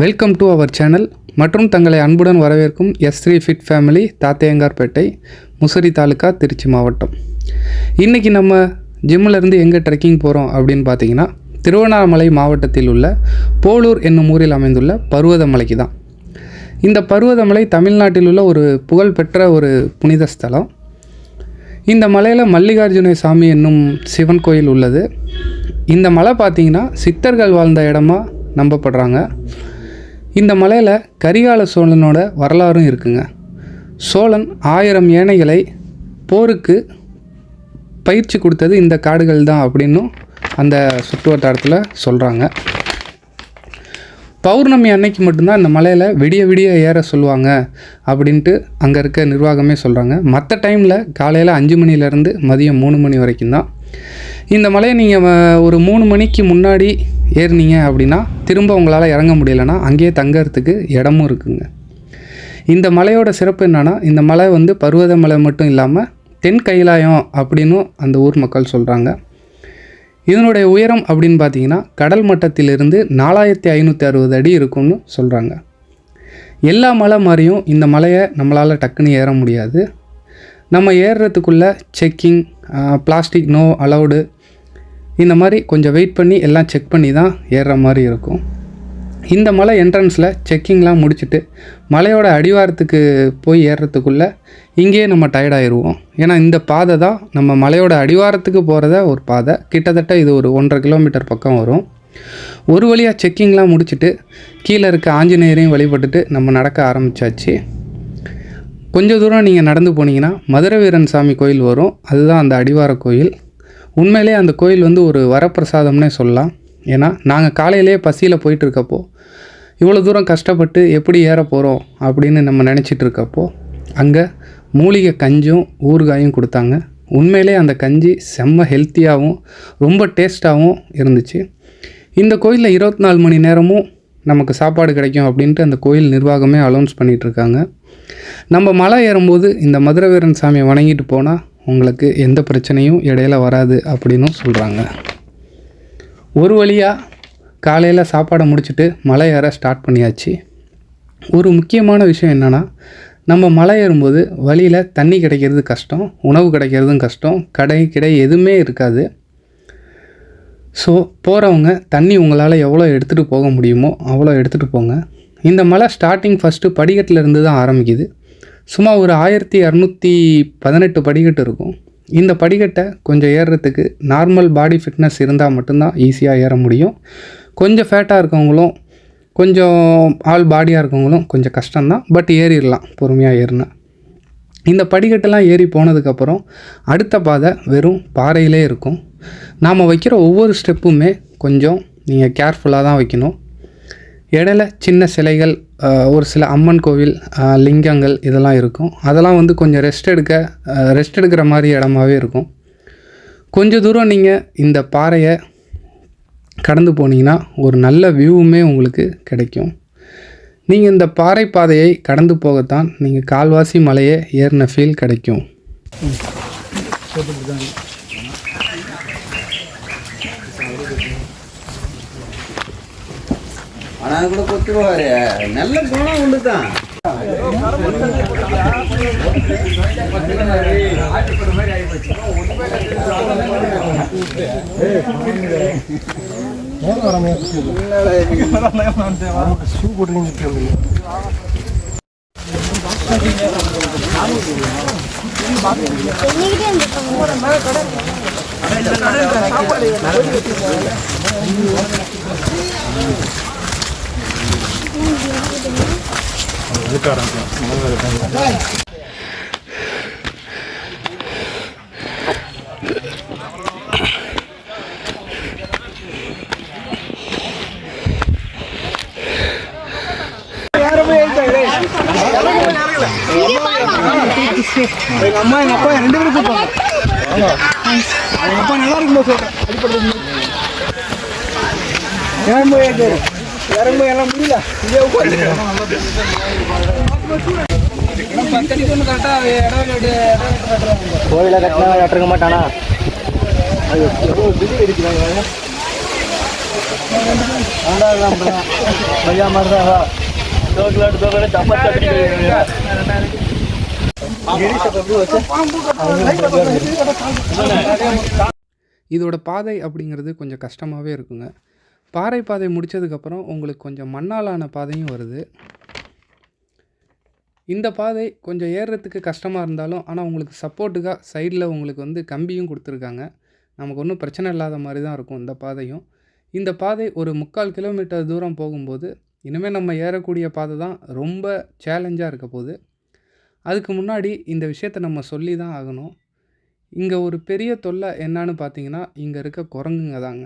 Welcome to our channel மற்றும் தங்களை அன்புடன் வரவேற்கும் S three fit family Thathaiyangarpettai Musiri taluka Trichy மாவட்டம். இன்றைக்கி நம்ம ஜிம்மிலேருந்து எங்கே ட்ரெக்கிங் போகிறோம் அப்படின்னு பார்த்தீங்கன்னா திருவண்ணாமலை மாவட்டத்தில் உள்ள போலூர் என்னும் ஊரில் அமைந்துள்ள பருவதமலைக்கு தான். இந்த பருவதமலை தமிழ்நாட்டில் உள்ள ஒரு புகழ்பெற்ற ஒரு புனித ஸ்தலம். இந்த மலையில் மல்லிகார்ஜுன சாமி என்னும் சிவன் கோயில் உள்ளது. இந்த மலை பார்த்திங்கன்னா சித்தர்கள் வாழ்ந்த இடமா நம்பப்படுறாங்க. இந்த மலையில் கரிகால சோழனோட வரலாறும் இருக்குங்க. சோழன் ஆயிரம் யானைகளை போருக்கு பயிற்சி கொடுத்தது இந்த காடுகள் தான் அப்படின்னும் அந்த சுற்று வட்டாரத்தில் சொல்கிறாங்க பௌர்ணமி அன்னைக்கு மட்டும்தான் இந்த மலையில் விடிய விடிய ஏற சொல்லுவாங்க அப்படின்ட்டு அங்கே இருக்க நிர்வாகமே சொல்கிறாங்க மற்ற டைமில் காலையில் அஞ்சு மணிலேருந்து மதியம் மூணு மணி வரைக்கும் தான். இந்த மலையை நீங்கள் ஒரு மூணு மணிக்கு முன்னாடி ஏறினீங்க அப்படின்னா திரும்ப உங்களால் இறங்க முடியலன்னா அங்கேயே தங்கறதுக்கு இடமும் இருக்குங்க. இந்த மலையோட சிறப்பு என்னென்னா இந்த மலை வந்து பருவதமலை மட்டும் இல்லாமல் தென் கைலாயம் அப்படின்னும் அந்த ஊர் மக்கள் சொல்கிறாங்க இதனுடைய உயரம் அப்படின்னு பார்த்தீங்கன்னா கடல் மட்டத்திலிருந்து நாலாயிரத்தி ஐநூற்றி அறுபது அடி இருக்கும்னு சொல்கிறாங்க எல்லா மலை மாதிரியும் இந்த மலையை நம்மளால் டக்குன்னு ஏற முடியாது. நம்ம ஏறுறதுக்குள்ளே செக்கிங் பிளாஸ்டிக் நோ அலவுடு இந்த மாதிரி கொஞ்சம் வெயிட் பண்ணி எல்லாம் செக் பண்ணி தான் ஏறுற மாதிரி இருக்கும். இந்த மலை என்ட்ரன்ஸில் செக்கிங்லாம் முடிச்சுட்டு மலையோட அடிவாரத்துக்கு போய் ஏறுறதுக்குள்ளே இங்கேயே நம்ம டயர்டாயிடுவோம் ஏன்னா இந்த பாதை தான் நம்ம மலையோட அடிவாரத்துக்கு போகிறத ஒரு பாதை. கிட்டத்தட்ட இது ஒரு ஒன்றரை கிலோமீட்டர் பக்கம் வரும். ஒரு வழியாக செக்கிங்லாம் முடிச்சுட்டு கீழே இருக்க ஆஞ்சநேயரையும் வழிபட்டுட்டு நம்ம நடக்க ஆரம்பித்தாச்சு கொஞ்சம் தூரம் நீங்கள் நடந்து போனீங்கன்னா மதுரை வீரன் சாமி கோயில் வரும். அதுதான் அந்த அடிவார கோயில். உண்மையிலே அந்த கோயில் வந்து ஒரு வரப்பிரசாதம்னே சொல்லலாம். ஏன்னா நாங்கள் காலையிலேயே பசியில் போயிட்டுருக்கப்போ இவ்வளோ தூரம் கஷ்டப்பட்டு எப்படி ஏற போகிறோம் அப்படின்னு நம்ம நினச்சிட்டு இருக்கப்போ அங்கே மூலிகை கஞ்சும் ஊறுகாயும் கொடுத்தாங்க. உண்மையிலே அந்த கஞ்சி செம்ம ஹெல்த்தியாகவும் ரொம்ப டேஸ்ட்டாகவும் இருந்துச்சு. இந்த கோயிலில் இருபத்தி நாலு மணி நேரமும் நமக்கு சாப்பாடு கிடைக்கும் அப்படின்ட்டு அந்த கோயில் நிர்வாகமே அலௌன்ஸ் பண்ணிகிட்டு இருக்காங்க நம்ம மலை ஏறும்போது இந்த மதுரவீரன் சாமியை வணங்கிட்டு போனால் உங்களுக்கு எந்த பிரச்சனையும் இடையில வராது அப்படின்னும் சொல்கிறாங்க ஒரு வழியாக காலையில் சாப்பாடை முடிச்சுட்டு மலை ஏற ஸ்டார்ட் பண்ணியாச்சு. ஒரு முக்கியமான விஷயம் என்னென்னா நம்ம மலை ஏறும்போது வழியில் தண்ணி கிடைக்கிறது கஷ்டம் உணவு கிடைக்கிறதும் கஷ்டம் கடை கிடை எதுவுமே இருக்காது. ஸோ போகிறவங்க தண்ணி உங்களால் எவ்வளோ எடுத்துகிட்டு போக முடியுமோ அவ்வளோ எடுத்துகிட்டு போங்க. இந்த மலை ஸ்டார்டிங் ஃபஸ்ட்டு படிக்கட்டில் இருந்து தான் ஆரம்பிக்குது. சும்மா ஒரு ஆயிரத்தி இரநூத்தி பதினெட்டு படிக்கட்டு இருக்கும். இந்த படிக்கட்டை கொஞ்சம் ஏறுறதுக்கு நார்மல் பாடி ஃபிட்னஸ் இருந்தால் மட்டும்தான் ஈஸியாக ஏற முடியும். கொஞ்சம் ஃபேட்டாக இருக்கவங்களும் கொஞ்சம் ஆள் பாடியாக இருக்கவங்களும் கொஞ்சம் கஷ்டம்தான். பட் ஏறிடலாம் பொறுமையாக ஏறினா. இந்த படிக்கட்டெல்லாம் ஏறி போனதுக்கப்புறம் அடுத்த பாதை வெறும் பாறையிலே இருக்கும். நாம் வைக்கிற ஒவ்வொரு ஸ்டெப்புமே கொஞ்சம் நீங்கள் கேர்ஃபுல்லாக தான் வைக்கணும். இடையில சின்ன சிலைகள் ஒரு சில அம்மன் கோவில் லிங்கங்கள் இதெல்லாம் இருக்கும். அதெல்லாம் வந்து கொஞ்சம் ரெஸ்ட் எடுக்க ரெஸ்ட் எடுக்கிற மாதிரி இடமாவே இருக்கும். கொஞ்சம் தூரம் நீங்கள் இந்த பாறையை கடந்து போனீங்கன்னா ஒரு நல்ல வியூவுமே உங்களுக்கு கிடைக்கும். நீங்கள் இந்த பாறை பாதையை கடந்து போகத்தான் நீங்கள் கால்வாசி மலையை ஏறின ஃபீல் கிடைக்கும். ஆனா அது கூட கொத்துருவாரு நல்ல குணம் உண்டு தான் எங்க அம்மா எங்க அப்பா ரெண்டு பேரும் கூப்பிட்டாங்க எங்க அப்பா நல்லா இருக்கும்போது சொல்றேன் அடிப்படுறது இறங்கும் எல்லாம் கோயில கட்டினா கட்டிருக்க மாட்டானா? அது எவ்வளோ பில்லி அடிக்கிறாங்க நல்லா இருக்கலாம் பையா மாதிரி இதோட பாதை அப்படிங்கிறது கொஞ்சம் கஷ்டமாவே இருக்குங்க. பாறை பாதை முடித்ததுக்கப்புறம் உங்களுக்கு கொஞ்சம் மண்ணாலான பாதையும் வருது. இந்த பாதை கொஞ்சம் ஏறுறதுக்கு கஷ்டமாக இருந்தாலும் ஆனால் உங்களுக்கு சப்போர்ட்டுக்காக சைடில் உங்களுக்கு வந்து கம்பியும் கொடுத்துருக்காங்க. நமக்கு ஒன்றும் பிரச்சனை இல்லாத மாதிரி தான் இருக்கும் இந்த பாதையும். இந்த பாதை ஒரு முக்கால் கிலோமீட்டர் தூரம் போகும்போது இனிமேல் நம்ம ஏறக்கூடிய பாதை தான் ரொம்ப சேலஞ்சாக இருக்க போகுது. அதுக்கு முன்னாடி இந்த விஷயத்தை நம்ம சொல்லி தான் ஆகணும். இங்கே ஒரு பெரிய தொல்லை என்னான்னு பார்த்தீங்கன்னா இங்கே இருக்க குரங்குங்க தாங்க.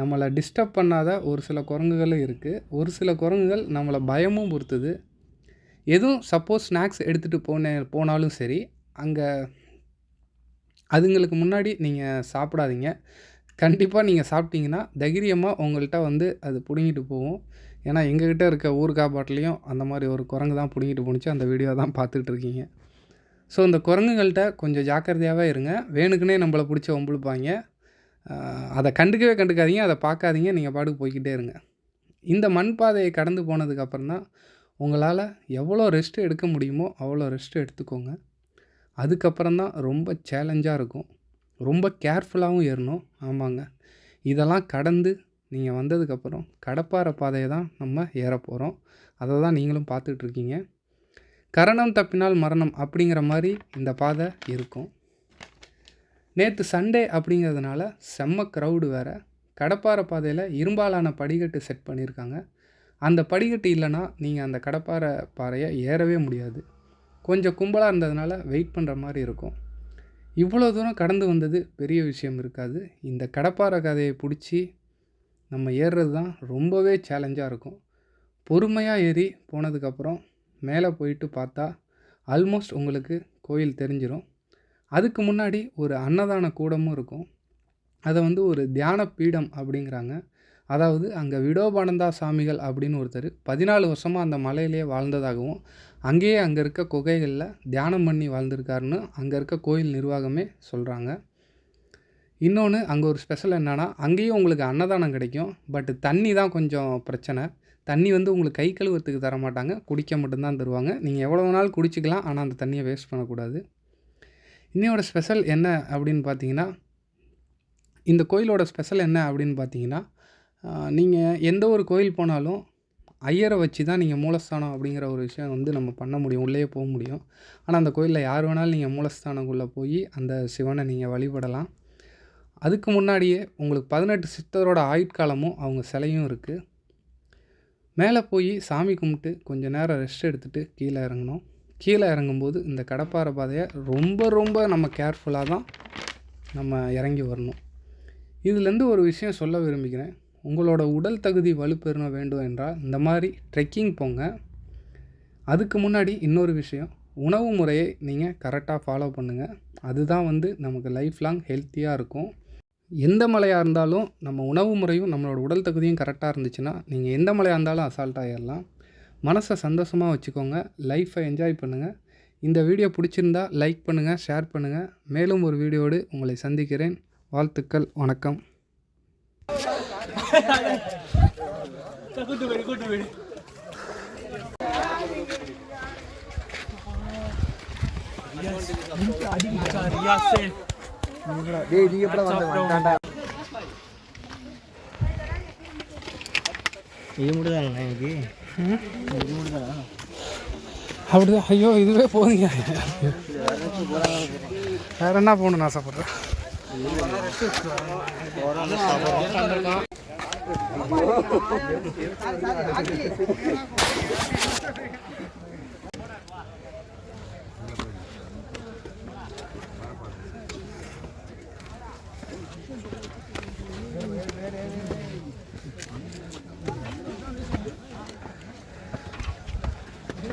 நம்மளை டிஸ்டர்ப் பண்ணாத ஒரு சில குரங்குகளும் இருக்குது ஒரு சில குரங்குகள் நம்மளை பயமும் பொறுத்துது. எதுவும் சப்போஸ் ஸ்நாக்ஸ் எடுத்துகிட்டு போனே போனாலும் சரி அங்கே அதுங்களுக்கு முன்னாடி நீங்கள் சாப்பிடாதீங்க. கண்டிப்பாக நீங்கள் சாப்பிட்டீங்கன்னா தைரியமாக உங்கள்கிட்ட வந்து அது பிடுங்கிட்டு போகும். ஏன்னா எங்ககிட்ட இருக்க ஊறுகாய் பாட்டிலையும் அந்த மாதிரி ஒரு குரங்கு தான் பிடுங்கிட்டு போணுச்சு. அந்த வீடியோ தான் பார்த்துட்டு இருக்கீங்க. ஸோ இந்த குரங்குகள்கிட்ட கொஞ்சம் ஜாக்கிரதையாகவே இருங்க. வேணுக்குன்னே நம்மளை பிடிச்சி வம்பிழுப்பாங்க. அதை கண்டுக்கவே கண்டுக்காதீங்க அதை பார்க்காதீங்க நீங்கள் பாட்டுக்கு போய்க்கிட்டே இருங்க. இந்த மண் பாதையை கடந்து போனதுக்கப்புறம் தான் உங்களால் எவ்வளோ ரெஸ்ட்டு எடுக்க முடியுமோ அவ்வளோ ரெஸ்ட்டு எடுத்துக்கோங்க. அதுக்கப்புறம் தான் ரொம்ப சேலஞ்சாக இருக்கும். ரொம்ப கேர்ஃபுல்லாகவும் ஏறணும். ஆமாங்க. இதெல்லாம் கடந்து நீங்கள் வந்ததுக்கப்புறம் கடப்பாறை பாதையை தான் நம்ம ஏற போகிறோம் அதை தான் நீங்களும் பார்த்துட்ருக்கீங்க கரணம் தப்பினால் மரணம் அப்படிங்கிற மாதிரி இந்த பாதை இருக்கும். நேற்று சண்டே அப்படிங்கிறதுனால செம்ம க்ரௌடு வேறு. கடப்பாறை பாதையில் இரும்பாலான படிக்கட்டு செட் பண்ணியிருக்காங்க அந்த படிக்கட்டு இல்லைன்னா நீங்கள் அந்த கடப்பாறை பாறையை ஏறவே முடியாது. கொஞ்சம் கும்பலாக இருந்ததுனால வெயிட் பண்ணுற மாதிரி இருக்கும். இவ்வளோ தூரம் கடந்து வந்தது பெரிய விஷயம் இருக்காது. இந்த கடப்பாறை கதையை பிடிச்சி நம்ம ஏறுறது தான் ரொம்பவே சேலஞ்சாக இருக்கும். பொறுமையாக ஏறி போனதுக்கப்புறம் மேலே போயிட்டு பார்த்தா ஆல்மோஸ்ட் உங்களுக்கு கோயில் தெரிஞ்சிடும் அதுக்கு முன்னாடி ஒரு அன்னதான கூடமும் இருக்கும். அதை வந்து ஒரு தியான பீடம் அப்படிங்கிறாங்க. அதாவது அங்கே விடோபானந்தா சாமிகள் அப்படின்னு ஒருத்தர் பதினாலு வருஷமாக அந்த மலையிலேயே வாழ்ந்ததாகவும் அங்கேயே அங்கே இருக்க குகைகளில் தியானம் பண்ணி வாழ்ந்திருக்காருன்னு அங்கே இருக்க கோயில் நிர்வாகமே சொல்கிறாங்க இன்னொன்று அங்கே ஒரு ஸ்பெஷல் என்னென்னா அங்கேயும் உங்களுக்கு அன்னதானம் கிடைக்கும். பட் தண்ணி தான் கொஞ்சம் பிரச்சனை. தண்ணி வந்து உங்களுக்கு கை கழுவுறதுக்கு தர மாட்டாங்க குடிக்க மட்டும்தான் தருவாங்க. நீங்கள் எவ்வளோ நாள் குடிச்சிக்கலாம். ஆனால் அந்த தண்ணியை வேஸ்ட் பண்ணக்கூடாது. இன்னையோட ஸ்பெஷல் என்ன அப்படின்னு பார்த்தீங்கன்னா இந்த கோயிலோட ஸ்பெஷல் என்ன அப்படின்னு பார்த்தீங்கன்னா நீங்கள் எந்த ஒரு கோயில் போனாலும் ஐயரை வச்சு தான் நீங்கள் மூலஸ்தானம் அப்படிங்கிற ஒரு விஷயம் வந்து நம்ம பண்ண முடியும் உள்ளேயே போக முடியும். ஆனால் அந்த கோயிலில் யார் வேணாலும் நீங்கள் மூலஸ்தானக்குள்ளே போய் அந்த சிவனை நீங்கள் வழிபடலாம். அதுக்கு முன்னாடியே உங்களுக்கு பதினெட்டு சித்தரோட ஆயுட்காலமும் அவங்க சிலையும் இருக்குது மேலே போய் சாமி கும்பிட்டு கொஞ்சம் நேரம் ரெஸ்ட் எடுத்துகிட்டு கீழே இறங்கணும். கீழே இறங்கும்போது இந்த கடப்பாறை பாதையை ரொம்ப ரொம்ப நம்ம கேர்ஃபுல்லாக தான் நம்ம இறங்கி வரணும். இதுலேருந்து ஒரு விஷயம் சொல்ல விரும்புகிறேன். உங்களோட உடல் தகுதி வலுப்பெறணும் வேண்டும் என்றால் இந்த மாதிரி ட்ரெக்கிங் போங்க. அதுக்கு முன்னாடி இன்னொரு விஷயம். உணவு முறையை நீங்கள் கரெக்டாக ஃபாலோ பண்ணுங்கள் அதுதான் வந்து நமக்கு லைஃப் லாங் ஹெல்த்தியாக இருக்கும். எந்த மலையாக இருந்தாலும் நம்ம உணவு முறையும் நம்மளோட உடல் தகுதியும் கரெக்டாக இருந்துச்சுன்னா நீங்கள் எந்த மலையாக இருந்தாலும் அசால்ட்டாக ஏறலாம் மனசை சந்தோஷமாக வச்சுக்கோங்க லைஃப்பை என்ஜாய் பண்ணுங்கள் இந்த வீடியோ பிடிச்சிருந்தா லைக் பண்ணுங்கள் ஷேர் பண்ணுங்கள் மேலும் ஒரு வீடியோடு உங்களை சந்திக்கிறேன். வாழ்த்துக்கள் வணக்கம். டேய் நீ வந்த இது மட்டும் எனக்கு. அப்படிதான். ஐயோ இதுவே போதுங்க. வேற என்ன போகணும்னு ஆசைப்பட்றேன்?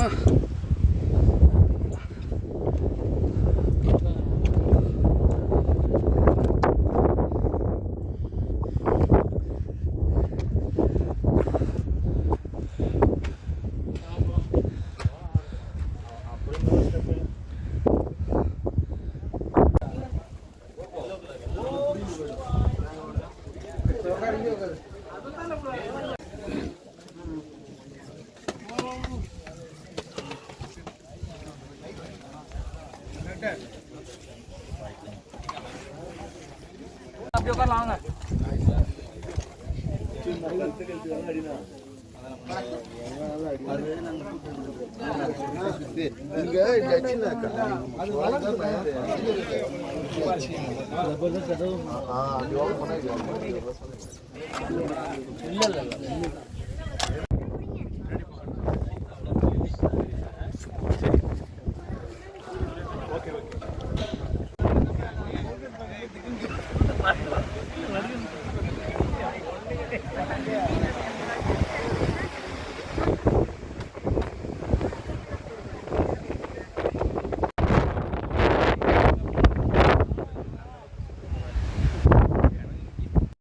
Huh. பண்ணா இது இல்ல இல்ல.